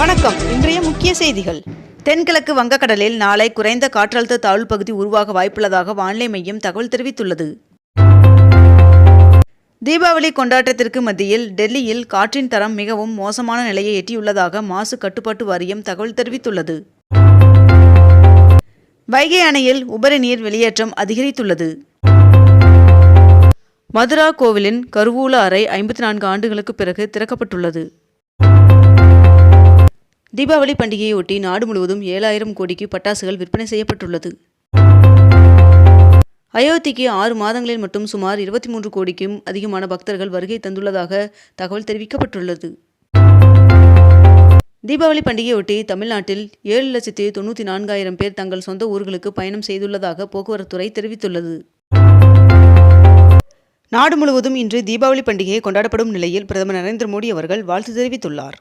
வணக்கம். இன்றைய முக்கிய செய்திகள். தென்கிழக்கு வங்கக்கடலில் நாளை குறைந்த காற்றழுத்த தாழ்வு பகுதி உருவாக வாய்ப்புள்ளதாக வானிலை மையம் தகவல் தெரிவித்துள்ளது. தீபாவளி கொண்டாட்டத்திற்கு மத்தியில் டெல்லியில் காற்றின் தரம் மிகவும் மோசமான நிலையை எட்டியுள்ளதாக மாசு கட்டுப்பாட்டு வாரியம் தகவல் தெரிவித்துள்ளது. வைகை அணையில் உபரி நீர் வெளியேற்றம் அதிகரித்துள்ளது. மதுரா கோவிலின் கருவூல அறை ஐம்பத்தி நான்கு ஆண்டுகளுக்கு பிறகு திறக்கப்பட்டுள்ளது. தீபாவளி பண்டிகையொட்டி நாடு முழுவதும் ஏழாயிரம் கோடிக்கு பட்டாசுகள் விற்பனை செய்யப்பட்டுள்ளது. அயோத்திக்கு ஆறு மாதங்களில் மட்டும் சுமார் இருபத்தி மூன்று கோடிக்கும் அதிகமான பக்தர்கள் வருகை தந்துள்ளதாக தகவல் தெரிவிக்கப்பட்டுள்ளது. தீபாவளி பண்டிகையொட்டி தமிழ்நாட்டில் ஏழு லட்சத்தி தொண்ணூற்றி நான்காயிரம் பேர் தங்கள் சொந்த ஊர்களுக்கு பயணம் செய்துள்ளதாக போக்குவரத்துறை தெரிவித்துள்ளது. நாடு முழுவதும் இன்று தீபாவளி பண்டிகை கொண்டாடப்படும் நிலையில் பிரதமர் நரேந்திர மோடி அவர்கள் வாழ்த்து தெரிவித்துள்ளார்.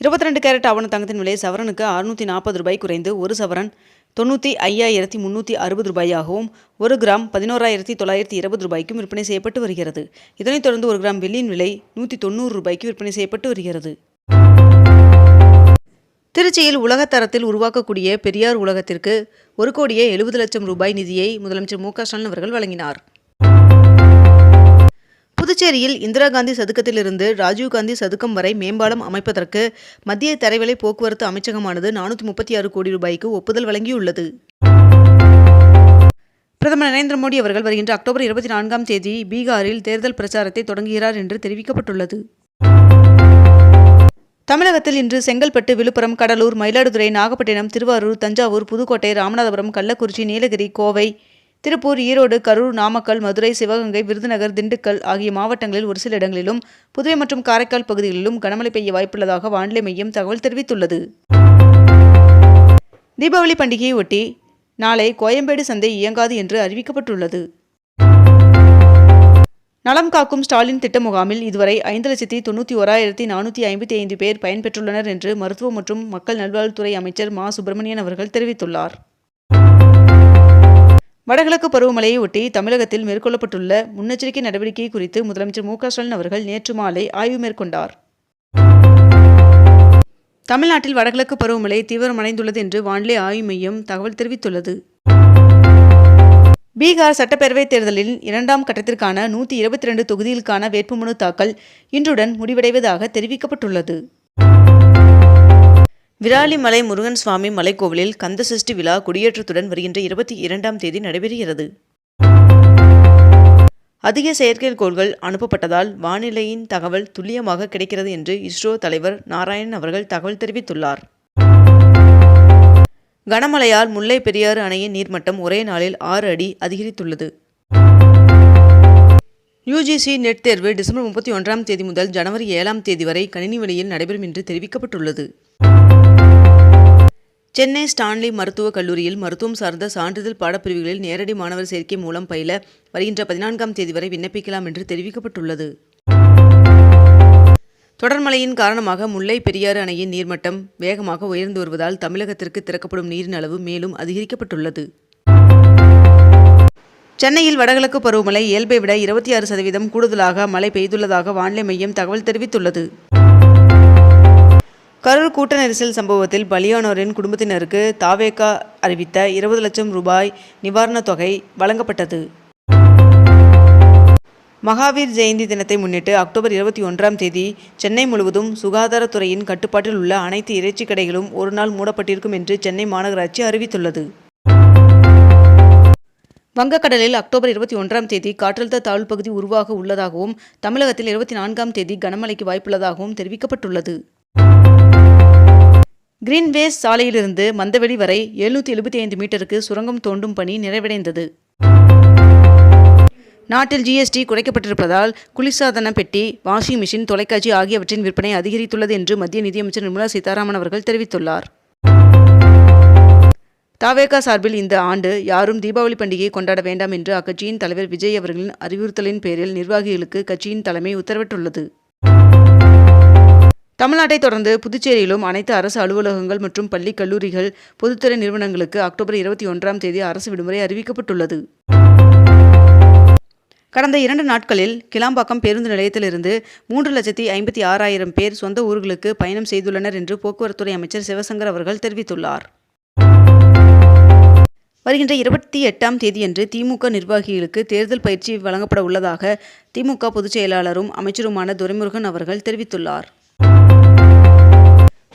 இருபத்தி ரெண்டு கேரட் ஆவண தங்கத்தின் விலை சவரனுக்கு அறுநூற்றி நாற்பது ரூபாய் குறைந்து ஒரு சவரன் தொண்ணூற்றி ஐயாயிரத்தி முந்நூற்றி அறுபது ரூபாயாகவும் ஒரு கிராம் பதினோராயிரத்தி தொள்ளாயிரத்தி இருபது ரூபாய்க்கும் விற்பனை செய்யப்பட்டு வருகிறது. இதனைத் தொடர்ந்து ஒரு கிராம் வெள்ளியின் விலை நூற்றி தொண்ணூறு ரூபாய்க்கு விற்பனை செய்யப்பட்டு வருகிறது. திருச்சியில் உலகத்தரத்தில் உருவாக்கக்கூடிய பெரியார் உலகத்திற்கு ஒரு கோடியே எழுபது லட்சம் ரூபாய் நிதியை முதலமைச்சர் மு க ஸ்டாலின் அவர்கள் வழங்கினார். புதுச்சேரியில் இந்திரா காந்தி சதுக்கத்திலிருந்து ராஜீவ்காந்தி சதுக்கம் வரை மேம்பாலம் அமைப்பதற்கு மத்திய தரைவிலை போக்குவரத்து அமைச்சகமானது நானூற்றி முப்பத்தி ஆறு கோடி ரூபாய்க்கு ஒப்புதல் வழங்கியுள்ளது. பிரதமர் நரேந்திர மோடி அவர்கள் வருகின்ற அக்டோபர் இருபத்தி நான்காம் தேதி பீகாரில் தேர்தல் பிரச்சாரத்தை தொடங்குகிறார் என்று தெரிவிக்கப்பட்டுள்ளது. தமிழகத்தில் இன்று செங்கல்பட்டு விழுப்புரம் கடலூர் மயிலாடுதுறை நாகப்பட்டினம் திருவாரூர் தஞ்சாவூர் புதுக்கோட்டை ராமநாதபுரம் கள்ளக்குறிச்சி நீலகிரி கோவை திருப்பூர் ஈரோடு கரூர் நாமக்கல் மதுரை சிவகங்கை விருதுநகர் திண்டுக்கல் ஆகிய மாவட்டங்களில் ஒரு சில இடங்களிலும் புதுவை மற்றும் காரைக்கால் பகுதிகளிலும் கனமழை பெய்ய வாய்ப்புள்ளதாக வானிலை மையம் தகவல் தெரிவித்துள்ளது. தீபாவளி பண்டிகையை ஒட்டி நாளை கோயம்பேடு சந்தை இயங்காது என்று அறிவிக்கப்பட்டுள்ளது. நலம் காக்கும் ஸ்டாலின் திட்ட முகாமில் இதுவரை ஐந்து லட்சத்தி தொண்ணூற்றி ஓராயிரத்தி நானூற்றி ஐம்பத்தி ஐந்து பேர் பயன்பெற்றுள்ளனர் என்று மருத்துவ மற்றும் மக்கள் நல்வாழ்வுத்துறை அமைச்சர் மா. சுப்பிரமணியன் அவர்கள் தெரிவித்துள்ளார். வடகிழக்கு பருவமழையை ஒட்டி தமிழகத்தில் மேற்கொள்ளப்பட்டுள்ள முன்னெச்சரிக்கை நடவடிக்கை குறித்து முதலமைச்சர் மு ஸ்டாலின் அவர்கள் நேற்று மாலை ஆய்வு மேற்கொண்டார். தமிழ்நாட்டில் வடகிழக்கு பருவமழை தீவிரமடைந்துள்ளது என்று வானிலை ஆய்வு மையம் தகவல் தெரிவித்துள்ளது. பீகார் சட்டப்பேரவைத் தேர்தலில் இரண்டாம் கட்டத்திற்கான நூற்றி இருபத்தி ரெண்டு தொகுதிகளுக்கான வேட்புமனு தாக்கல் இன்றுடன் முடிவடைவதாக தெரிவிக்கப்பட்டுள்ளது. விராலிமலை முருகன் சுவாமி மலைக்கோவிலில் கந்தசஷ்டி விழா கொடியேற்றத்துடன் வருகின்ற இருபத்தி இரண்டாம் தேதி நடைபெறுகிறது. அதிக செயற்கைக்கோள்கள் அனுப்பப்பட்டதால் வானிலையின் தகவல் துல்லியமாக கிடைக்கிறது என்று இஸ்ரோ தலைவர் நாராயணன் அவர்கள் தகவல் தெரிவித்துள்ளார். கனமழையால் முல்லை பெரியாறு அணையின் நீர்மட்டம் ஒரே நாளில் ஆறு அடி அதிகரித்துள்ளது. யுஜிசி நெட் தேர்வு டிசம்பர் முப்பத்தி ஒன்றாம் தேதி முதல் ஜனவரி ஏழாம் தேதி வரை கணினி வழியில் நடைபெறும் என்று தெரிவிக்கப்பட்டுள்ளது. சென்னை ஸ்டான்லி மருத்துவக் கல்லூரியில் மருத்துவம் சார்ந்த சான்றிதழ் பாடப்பிரிவுகளில் நேரடி மாணவர் சேர்க்கை மூலம் பயில வருகின்ற பதினான்காம் தேதி வரை விண்ணப்பிக்கலாம் என்று தெரிவிக்கப்பட்டுள்ளது. தொடர்மழையின் காரணமாக முல்லை பெரியாறு அணையின் நீர்மட்டம் வேகமாக உயர்ந்து வருவதால் தமிழகத்திற்கு திறக்கப்படும் நீரின் அளவு மேலும் அதிகரிக்கப்பட்டுள்ளது. சென்னையில் வடகிழக்கு பருவமழை இயல்பை விட இருபத்தி ஆறு சதவீதம் கூடுதலாக மழை பெய்துள்ளதாக வானிலை மையம் தகவல் தெரிவித்துள்ளது. கரூர் கூட்ட நெரிசல் சம்பவத்தில் பலியானோரின் குடும்பத்தினருக்கு தாவேகா அறிவித்த இருபது லட்சம் ரூபாய் நிவாரணத் தொகை வழங்கப்பட்டது. மகாவீர் ஜெயந்தி தினத்தை முன்னிட்டு அக்டோபர் இருபத்தி ஒன்றாம் தேதி சென்னை முழுவதும் சுகாதாரத்துறையின் கட்டுப்பாட்டில் உள்ள அனைத்து இறைச்சி கடைகளும் ஒரு நாள் மூடப்பட்டிருக்கும் என்று சென்னை மாநகராட்சி அறிவித்துள்ளது. வங்கக்கடலில் அக்டோபர் இருபத்தி ஒன்றாம் தேதி காற்றழுத்த தாழ்வு பகுதி உருவாக உள்ளதாகவும் தமிழகத்தில் இருபத்தி நான்காம் தேதி கனமழைக்கு வாய்ப்புள்ளதாகவும் தெரிவிக்கப்பட்டுள்ளது. கிரீன்வேஸ் சாலையிலிருந்து மந்தவெளி வரை எழுநூற்றி எழுபத்தி ஐந்து மீட்டருக்கு சுரங்கம் தோண்டும் பணி நிறைவடைந்தது. நாட்டில் ஜிஎஸ்டி குறைக்கப்பட்டிருப்பதால் குளிர்சாதன பெட்டி வாஷிங் மிஷின் தொலைக்காட்சி ஆகியவற்றின் விற்பனை அதிகரித்துள்ளது என்று மத்திய நிதியமைச்சர் நிர்மலா சீதாராமன் அவர்கள் தெரிவித்துள்ளார். தாவேகா சார்பில் இந்த ஆண்டு யாரும் தீபாவளி பண்டிகையை கொண்டாட வேண்டாம் என்று அக்கட்சியின் தலைவர் விஜய் அவர்களின் அறிவுறுத்தலின் பேரில் நிர்வாகிகளுக்கு கட்சியின் தலைமை உத்தரவிட்டுள்ளது. தமிழ்நாட்டை தொடர்ந்து புதுச்சேரியிலும் அனைத்து அரசு அலுவலகங்கள் மற்றும் பள்ளி கல்லூரிகள் பொதுத்துறை நிறுவனங்களுக்கு அக்டோபர் இருபத்தி ஒன்றாம் தேதி அரசு விடுமுறை அறிவிக்கப்பட்டுள்ளது. கடந்த இரண்டு நாட்களில் கிளாம்பாக்கம் பேருந்து நிலையத்திலிருந்து மூன்று லட்சத்தி ஐம்பத்தி ஆறாயிரம் பேர் சொந்த ஊர்களுக்கு பயணம் செய்துள்ளனர் என்று போக்குவரத்துறை அமைச்சர் சிவசங்கர் அவர்கள் தெரிவித்துள்ளார். வருகின்ற இருபத்தி எட்டாம் தேதியன்று திமுக நிர்வாகிகளுக்கு தேர்தல் பயிற்சி வழங்கப்பட உள்ளதாக திமுக பொதுச் செயலாளரும் அமைச்சருமான துரைமுருகன் அவர்கள் தெரிவித்துள்ளார்.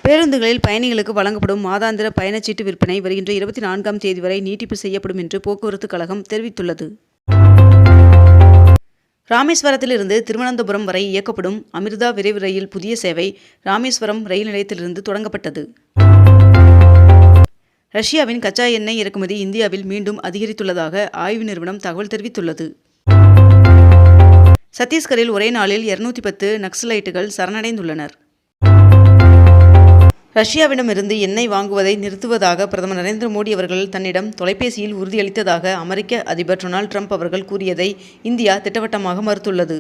பேருந்துகளில் பயணிகளுக்கு வழங்கப்படும் மாதாந்திர பயணச்சீட்டு விற்பனை வருகின்ற இருபத்தி நான்காம் தேதி வரை நீட்டிப்பு செய்யப்படும் என்று போக்குவரத்து கழகம் தெரிவித்துள்ளது. ராமேஸ்வரத்திலிருந்து திருவனந்தபுரம் வரை இயக்கப்படும் அமிர்தா விரைவு ரயில் புதிய சேவை ராமேஸ்வரம் ரயில் நிலையத்திலிருந்து தொடங்கப்பட்டது. ரஷ்யாவின் கச்சா எண்ணெய் இறக்குமதி இந்தியாவில் மீண்டும் அதிகரித்துள்ளதாக ஆய்வு நிறுவனம் தகவல் தெரிவித்துள்ளது. சத்தீஸ்கரில் ஒரே நாளில் இருநூத்தி பத்து நக்சலைட்டுகள் சரணடைந்துள்ளனர். ரஷ்யாவிடமிருந்து எண்ணெய் வாங்குவதை நிறுத்துவதாக பிரதமர் நரேந்திர மோடி அவர்கள் தன்னிடம் தொலைபேசியில் உறுதியளித்ததாக அமெரிக்க அதிபர் டொனால்ட் ட்ரம்ப் அவர்கள் கூறியதை இந்தியா திட்டவட்டமாக மறுத்துள்ளது.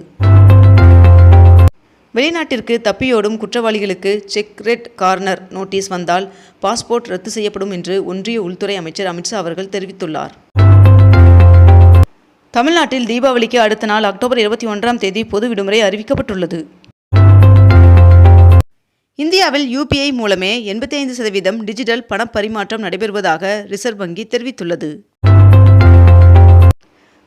வெளிநாட்டிற்கு தப்பியோடும் குற்றவாளிகளுக்கு செக் ரெட் கார்னர் நோட்டீஸ் வந்தால் பாஸ்போர்ட் ரத்து செய்யப்படும் என்று ஒன்றிய உள்துறை அமைச்சர் அமித்ஷா அவர்கள் தெரிவித்துள்ளார். தமிழ்நாட்டில் தீபாவளிக்கு அடுத்த நாள் அக்டோபர் இருபத்தி ஒன்றாம் தேதி பொது விடுமுறை அறிவிக்கப்பட்டுள்ளது. இந்தியாவில் யூபிஐ மூலமே எண்பத்தைந்து சதவீதம் டிஜிட்டல் பண பரிமாற்றம் நடைபெறுவதாக ரிசர்வ் வங்கி தெரிவித்துள்ளது.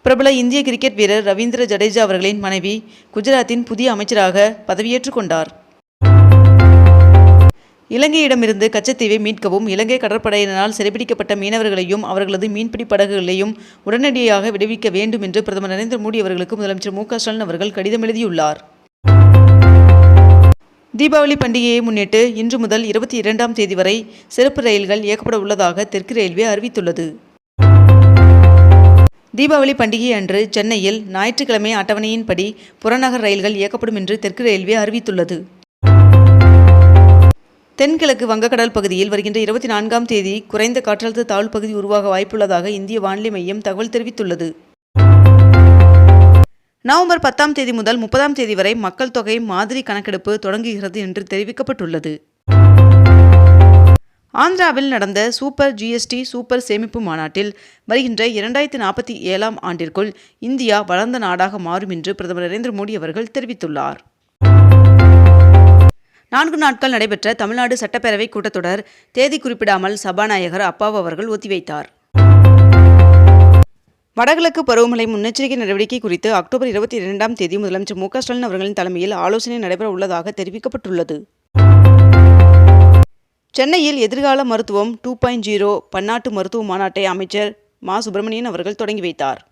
பிரபல இந்திய கிரிக்கெட் வீரர் ரவீந்திர ஜடேஜா அவர்களின் மனைவி குஜராத்தின் புதிய அமைச்சராக பதவியேற்றுக் கொண்டார். இலங்கையிடமிருந்து கச்சத்தீவை மீட்கவும் இலங்கை கடற்படையினரால் சிறைபிடிக்கப்பட்ட மீனவர்களையும் அவர்களது மீன்பிடி படகுகளையும் உடனடியாக விடுவிக்க வேண்டும் என்று பிரதமர் நரேந்திர மோடி அவர்களுக்கு முதலமைச்சர் மு க ஸ்டாலின் அவர்கள் கடிதம் எழுதியுள்ளார். தீபாவளி பண்டிகையை முன்னிட்டு இன்று முதல் இருபத்தி இரண்டாம் தேதி வரை சிறப்பு ரயில்கள் இயக்கப்பட உள்ளதாக தெற்கு ரயில்வே அறிவித்துள்ளது. தீபாவளி பண்டிகை அன்று சென்னையில் ஞாயிற்றுக்கிழமை அட்டவணையின்படி புறநகர் ரயில்கள் இயக்கப்படும் என்று தெற்கு ரயில்வே அறிவித்துள்ளது. தென்கிழக்கு வங்கக்கடல் பகுதியில் வருகின்ற இருபத்தி நான்காம் தேதி குறைந்த காற்றழுத்த தாழ்வு பகுதி உருவாக வாய்ப்புள்ளதாக இந்திய வானிலை மையம் தகவல் தெரிவித்துள்ளது. நவம்பர் பத்தாம் தேதி முதல் முப்பதாம் தேதி வரை மக்கள் தொகை மாதிரி கணக்கெடுப்பு தொடங்குகிறது என்று தெரிவிக்கப்பட்டுள்ளது. ஆந்திராவில் நடந்த சூப்பர் ஜிஎஸ்டி சூப்பர் சேமிப்பு மாநாட்டில் வருகின்ற இரண்டாயிரத்தி நாற்பத்தி ஏழாம் ஆண்டிற்குள் இந்தியா வளர்ந்த நாடாக மாறும் என்று பிரதமர் நரேந்திர மோடி அவர்கள் தெரிவித்துள்ளார். நான்கு நாட்கள் நடைபெற்ற தமிழ்நாடு சட்டப்பேரவை கூட்டத்தொடர் தேதி குறிப்பிடாமல் சபாநாயகர் அப்பாவு அவர்கள் ஒத்திவைத்தார். வடகிழக்கு பருவமழை முன்னெச்சரிக்கை நடவடிக்கை குறித்து அக்டோபர் இருபத்தி இரண்டாம் தேதி முதலமைச்சர் மு ஸ்டாலின் அவர்களின் தலைமையில் ஆலோசனை நடைபெற உள்ளதாக தெரிவிக்கப்பட்டுள்ளது. சென்னையில் எதிர்கால மருத்துவம் டூ பாயிண்ட் ஜீரோ பன்னாட்டு மருத்துவ மாநாட்டை அமைச்சர் மா. சுப்பிரமணியன் அவர்கள் தொடங்கி வைத்தார்.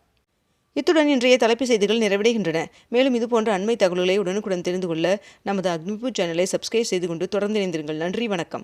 இத்துடன் இன்றைய தலைப்பு செய்திகள் நிறைவடைகின்றன. மேலும் இதுபோன்ற அண்மை தகவல்களை உடனுக்குடன் தெரிந்து கொள்ள நமது அக்னிபூ சேனலை சப்ஸ்கிரைப் செய்து கொண்டு தொடர்ந்து இணைந்திருங்கள். நன்றி வணக்கம்.